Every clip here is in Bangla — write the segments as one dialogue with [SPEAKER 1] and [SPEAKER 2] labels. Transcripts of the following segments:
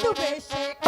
[SPEAKER 1] Quando mexer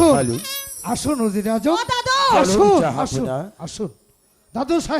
[SPEAKER 2] আসুন। আসুন
[SPEAKER 1] অধিরাজ
[SPEAKER 2] আসুন আসুন আসুন। দাদু সাহেব